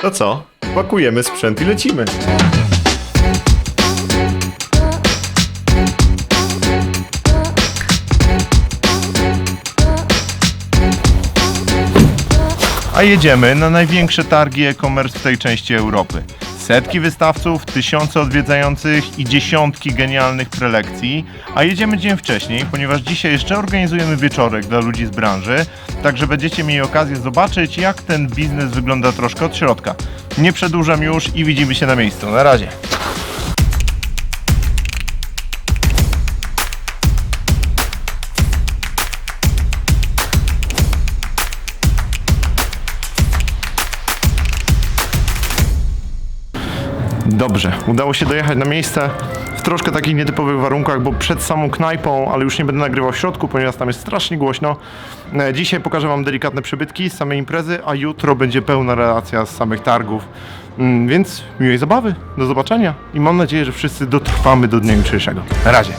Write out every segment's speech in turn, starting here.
To co? Pakujemy sprzęt i lecimy. A jedziemy na największe targi e-commerce w tej części Europy. Setki wystawców, tysiące odwiedzających i dziesiątki genialnych prelekcji. A jedziemy dzień wcześniej, ponieważ dzisiaj jeszcze organizujemy wieczorek dla ludzi z branży, także będziecie mieli okazję zobaczyć, jak ten biznes wygląda troszkę od środka. Nie przedłużam już i widzimy się na miejscu. Na razie. Dobrze, udało się dojechać na miejsce w troszkę takich nietypowych warunkach, bo przed samą knajpą, ale już nie będę nagrywał w środku, ponieważ tam jest strasznie głośno. E, Dzisiaj pokażę Wam delikatne przybytki z samej imprezy, a jutro będzie pełna relacja z samych targów. Mm, Więc miłej zabawy, do zobaczenia i mam nadzieję, że wszyscy dotrwamy do dnia jutrzejszego. Na razie.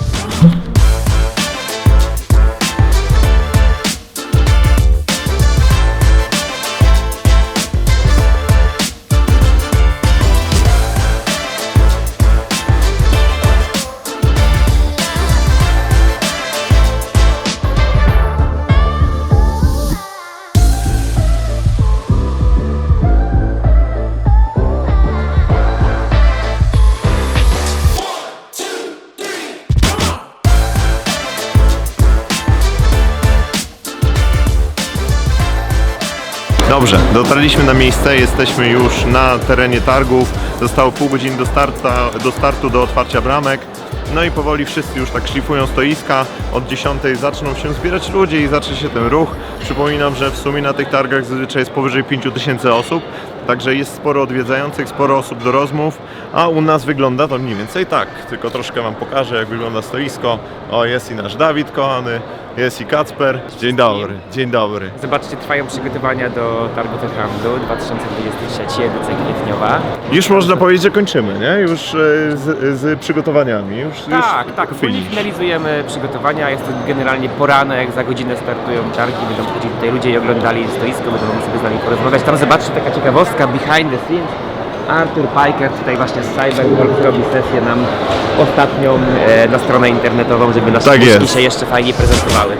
Dobrze, dotarliśmy na miejsce, jesteśmy już na terenie targów. Zostało pół godziny do, starta, do startu, do otwarcia bramek. No i powoli wszyscy już tak szlifują stoiska. Od 10 zaczną się zbierać ludzie i zacznie się ten ruch. Przypominam, że w sumie na tych targach zazwyczaj jest powyżej 5000 osób. Także jest sporo odwiedzających, sporo osób do rozmów, a u nas wygląda to mniej więcej tak. Tylko troszkę Wam pokażę, jak wygląda stoisko. O, jest i nasz Dawid kochany, jest i Kacper. Dzień dobry, dzień dobry. Zobaczcie, trwają przygotowania do targu handlu 2023, edycja kwietniowa. Już można powiedzieć, że kończymy, nie? Już e, z, z przygotowaniami. Już, Tak, już tak, finish. finalizujemy przygotowania, jest to generalnie poranek, za godzinę startują targi, będą chodzić tutaj ludzie i oglądali stoisko, będą mogli sobie z nami porozmawiać. Tam zobaczcie, taka ciekawostka, behind the scenes. Artur Piker tutaj właśnie z Cyberwork robi sesję nam ostatnią e, na stronę internetową, żeby nasze Tak usługi się jeszcze fajnie prezentowały.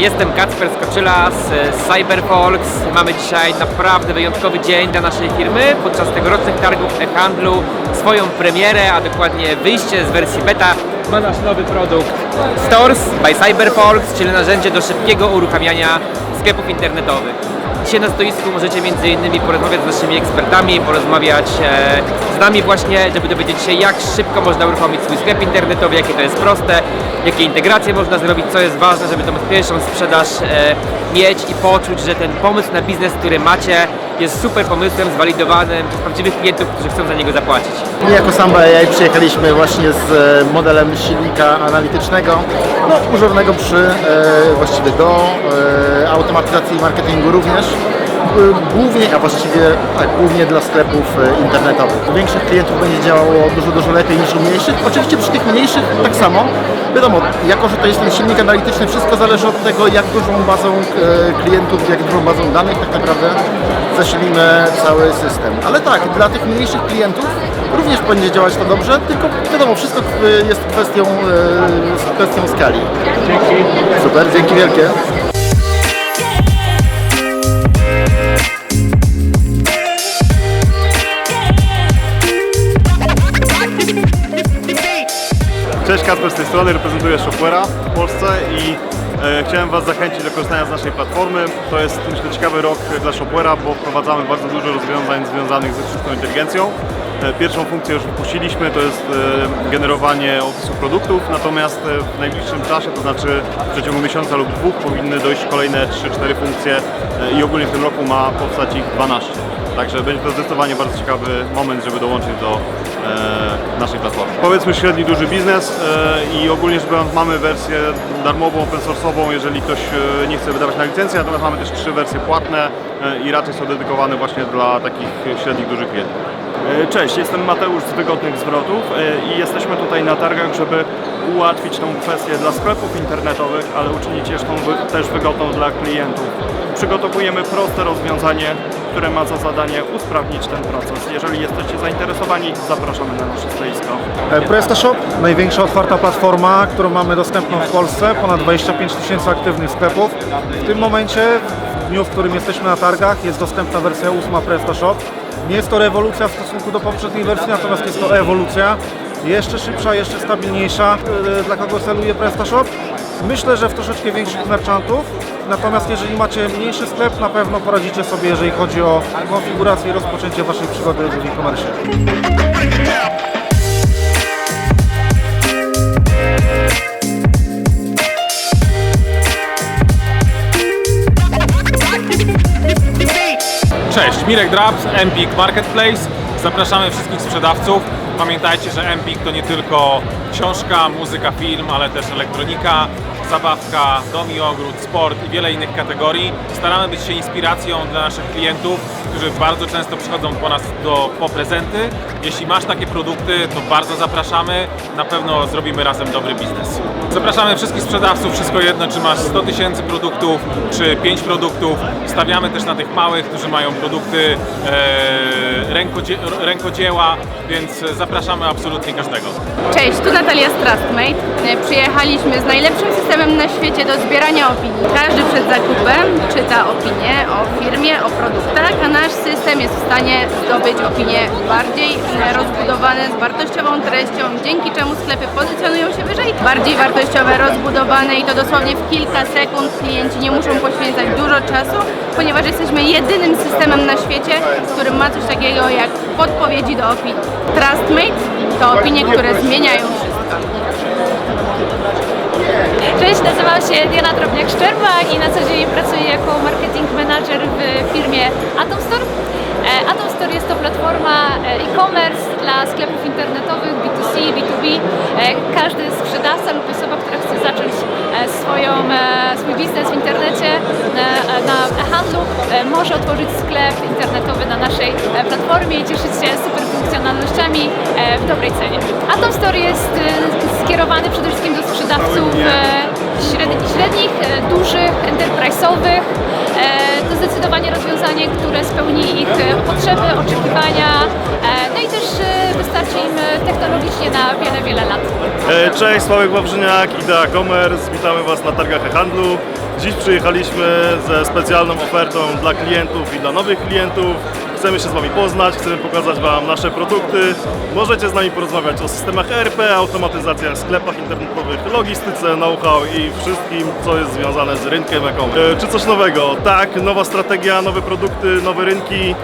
Jestem Kacper Skoczyla z Cyberfolks. Mamy dzisiaj naprawdę wyjątkowy dzień dla naszej firmy. Podczas tegorocznych targów e-handlu swoją premierę, a dokładnie wyjście z wersji beta ma nasz nowy produkt Stores by Cyberfolks, czyli narzędzie do szybkiego uruchamiania sklepów internetowych. Dzisiaj na stoisku możecie innymi porozmawiać z naszymi ekspertami, porozmawiać e, z nami właśnie, żeby dowiedzieć się jak szybko można uruchomić swój sklep internetowy, jakie to jest proste, jakie integracje można zrobić, co jest ważne, żeby tą pierwszą sprzedaż e, mieć i poczuć, że ten pomysł na biznes, który macie jest super pomysłem, zwalidowanym przez prawdziwych klientów, którzy chcą za niego zapłacić. My jako Samba AI przyjechaliśmy właśnie z e, modelem silnika analitycznego, no, używanego przy, e, właściwie do automatyzacji marketingu również. E, Głównie, a właściwie tak, głównie dla sklepów e, internetowych. U większych klientów będzie działało dużo, dużo lepiej niż u mniejszych. Oczywiście przy tych mniejszych tak samo. Wiadomo, jako że to jest ten silnik analityczny, wszystko zależy od tego, jak dużą bazą e, klientów, jak dużą bazą danych tak naprawdę zasilimy cały system. Ale tak, dla tych mniejszych klientów również będzie działać to dobrze, tylko wiadomo, wszystko jest kwestią, kwestią skali. Dzięki. Super, dzięki wielkie. Kasper z tej strony, reprezentuję Shopware'a w Polsce i e, chciałem Was zachęcić do korzystania z naszej platformy. To jest myślę ciekawy rok dla Shopware'a, bo wprowadzamy bardzo dużo rozwiązań związanych ze sztuczną inteligencją. E, pierwszą funkcję już wypuściliśmy, to jest e, generowanie opisu produktów, natomiast e, w najbliższym czasie, to znaczy w przeciągu miesiąca lub dwóch powinny dojść kolejne 3-4 funkcje e, i ogólnie w tym roku ma powstać ich 12. Także będzie to zdecydowanie bardzo ciekawy moment, żeby dołączyć do e, naszej platformy. Powiedzmy średni duży biznes e, i ogólnie rzecz biorąc mamy wersję darmową, open source'ową, jeżeli ktoś e, nie chce wydawać na licencję, natomiast mamy też trzy wersje płatne e, i raczej są dedykowane właśnie dla takich średnich dużych klientów. Cześć, jestem Mateusz z Wygodnych Zwrotów e, i jesteśmy tutaj na targach, żeby ułatwić tą kwestię dla sklepów internetowych, ale uczynić je tą wy- też wygodną dla klientów. Przygotowujemy proste rozwiązanie, które ma za zadanie usprawnić ten proces. Jeżeli jesteście zainteresowani, zapraszamy na nasze stoisko. E, PrestaShop, największa otwarta platforma, którą mamy dostępną w Polsce, ponad 25 tysięcy aktywnych sklepów. W tym momencie, w dniu, w którym jesteśmy na targach, jest dostępna wersja 8 PrestaShop. Nie jest to rewolucja w stosunku do poprzedniej wersji, natomiast jest to ewolucja. Jeszcze szybsza, jeszcze stabilniejsza. E, Dla kogo celuje PrestaShop? Myślę, że w troszeczkę większych merchantów. Natomiast jeżeli macie mniejszy sklep, na pewno poradzicie sobie, jeżeli chodzi o konfigurację i rozpoczęcie Waszej przygody w e-commerce. Cześć, Mirek Drabs, Empik Marketplace. Zapraszamy wszystkich sprzedawców. Pamiętajcie, że Empik to nie tylko książka, muzyka, film, ale też elektronika, zabawka, dom i ogród, sport i wiele innych kategorii. Staramy być się inspiracją dla naszych klientów, którzy bardzo często przychodzą po nas do, po prezenty. Jeśli masz takie produkty, to bardzo zapraszamy. Na pewno zrobimy razem dobry biznes. Zapraszamy wszystkich sprzedawców, wszystko jedno, czy masz 100 tysięcy produktów, czy 5 produktów. Stawiamy też na tych małych, którzy mają produkty e, rękodzie, rękodzieła, więc zapraszamy absolutnie każdego. Cześć, tu Natalia z Trustmate. E, Przyjechaliśmy z najlepszym systemem na świecie do zbierania opinii. Każdy przed zakupem czyta opinię o firmie, o produktach, a nasz system jest w stanie zdobyć opinie bardziej rozbudowane, z wartościową treścią, dzięki czemu sklepy pozycjonują się wyżej, bardziej wartościowe, rozbudowane i to dosłownie w kilka sekund. Klienci nie muszą poświęcać dużo czasu, ponieważ jesteśmy jedynym systemem na świecie, w którym ma coś takiego jak podpowiedzi do opinii. Trustmate to opinie, które zmieniają wszystko. Cześć, nazywam się Diana Drobniak-Szczerba i na co dzień pracuję jako marketing manager w firmie Atom Store. E, Atom Store jest to platforma e, e-commerce dla sklepów internetowych B2C, B2B. E, Każdy sprzedawca lub osoba, która chce zacząć swoją, swój biznes w internecie na handlu e, może otworzyć sklep internetowy na naszej platformie i cieszyć się super funkcjonalnościami w dobrej cenie. Atom Store jest e, skierowany przede wszystkim do sprzedawców e, średnich, e, dużych, enterprise'owych. E, To zdecydowanie rozwiązanie, które spełni ich e, potrzeby, oczekiwania, e, no i też e, wystarczy im e, technologicznie na wiele, wiele lat. E, Cześć, Sławek Wawrzyniak, Idea Commerce. Witamy Was na targach e-handlu. Dziś przyjechaliśmy ze specjalną ofertą dla klientów i dla nowych klientów. Chcemy się z Wami poznać, chcemy pokazać Wam nasze produkty. Możecie z nami porozmawiać o systemach ERP, automatyzacjach, sklepach internetowych, logistyce, know-how i wszystkim, co jest związane z rynkiem e-commerce. E, Czy coś nowego? Tak, nowa strategia, nowe produkty, nowe rynki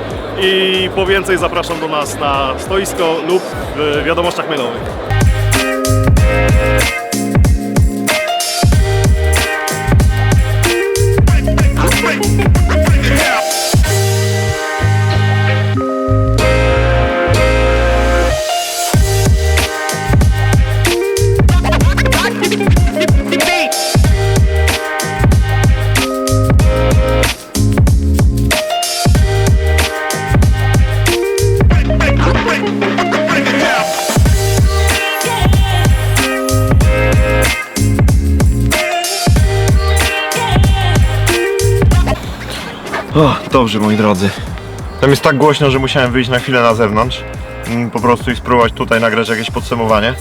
i po więcej zapraszam do nas na stoisko lub w wiadomościach mailowych. O, dobrze moi drodzy. Tam jest tak głośno, że musiałem wyjść na chwilę na zewnątrz. Po prostu i spróbować tutaj nagrać jakieś podsumowanie.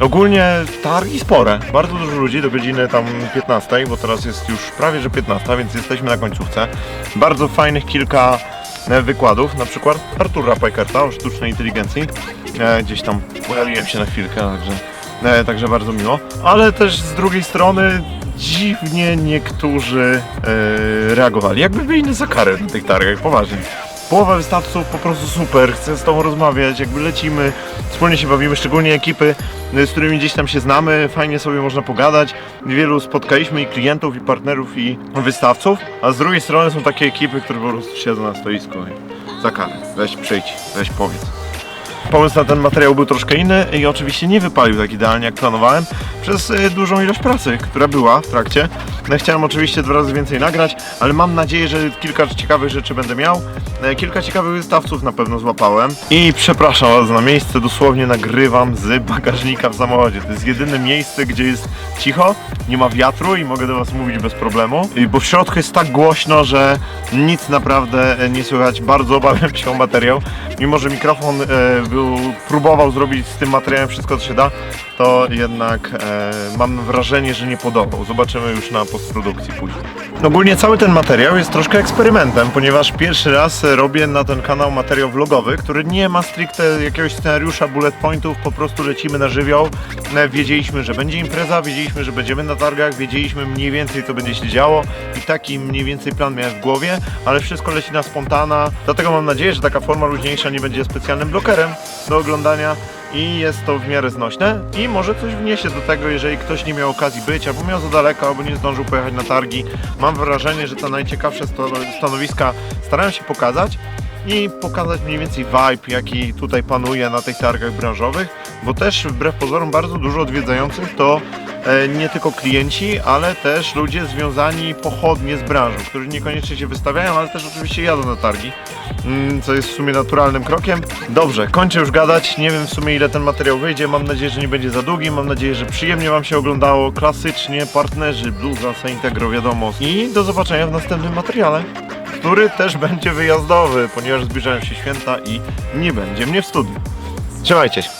Ogólnie targi spore. Bardzo dużo ludzi do godziny tam 15, bo teraz jest już prawie że 15, więc jesteśmy na końcówce. Bardzo fajnych kilka e, wykładów, na przykład Artura Pajkerta o sztucznej inteligencji. E, Gdzieś tam pojawiłem się na chwilkę, także, e, także bardzo miło. Ale też z drugiej strony dziwnie niektórzy e, reagowali, jakby byli za karę na tych targach, poważnie. Połowa wystawców po prostu super, chcę z Tobą rozmawiać, jakby lecimy, wspólnie się bawimy, szczególnie ekipy, e, z którymi gdzieś tam się znamy, fajnie sobie można pogadać. Wielu spotkaliśmy i klientów, i partnerów, i wystawców, a z drugiej strony są takie ekipy, które po prostu siedzą na stoisku i za karę, weź przyjdź, weź powiedz. Pomysł na ten materiał był troszkę inny i oczywiście nie wypalił tak idealnie jak planowałem przez e, dużą ilość pracy, która była w trakcie. No, Chciałem oczywiście dwa razy więcej nagrać, ale mam nadzieję, że kilka ciekawych rzeczy będę miał. E, Kilka ciekawych wystawców na pewno złapałem. I przepraszam Was na miejsce, dosłownie nagrywam z bagażnika w samochodzie. To jest jedyne miejsce, gdzie jest cicho, nie ma wiatru i mogę do Was mówić bez problemu. I Bo w środku jest tak głośno, że nic naprawdę e, nie słychać. Bardzo obawiam się o materiał. Mimo, że mikrofon e, był, próbował zrobić z tym materiałem wszystko, co się da, to jednak e, mam wrażenie, że nie podobał. Zobaczymy już na postprodukcji później. Ogólnie cały ten materiał jest troszkę eksperymentem, ponieważ pierwszy raz robię na ten kanał materiał vlogowy, który nie ma stricte jakiegoś scenariusza, bullet pointów, po prostu lecimy na żywioł. E, Wiedzieliśmy, że będzie impreza, wiedzieliśmy, że będziemy na targach, wiedzieliśmy mniej więcej co będzie się działo i taki mniej więcej plan miałem w głowie, ale wszystko leci na spontana, dlatego mam nadzieję, że taka forma luźniejsza nie będzie specjalnym blokerem do oglądania i jest to w miarę znośne i może coś wniesie do tego, jeżeli ktoś nie miał okazji być, albo miał za daleko, albo nie zdążył pojechać na targi. Mam wrażenie, że te najciekawsze stanowiska starałem się pokazać i pokazać mniej więcej vibe, jaki tutaj panuje na tych targach branżowych, bo też wbrew pozorom bardzo dużo odwiedzających to e, nie tylko klienci, ale też ludzie związani pochodnie z branżą, którzy niekoniecznie się wystawiają, ale też oczywiście jadą na targi, mm, co jest w sumie naturalnym krokiem. Dobrze, kończę już gadać, nie wiem w sumie ile ten materiał wyjdzie, mam nadzieję, że nie będzie za długi, mam nadzieję, że przyjemnie Wam się oglądało, klasycznie, partnerzy, bluza, Saintegro, wiadomo. I do zobaczenia w następnym materiale, który też będzie wyjazdowy, ponieważ zbliżają się święta i nie będzie mnie w studiu. Trzymajcie się.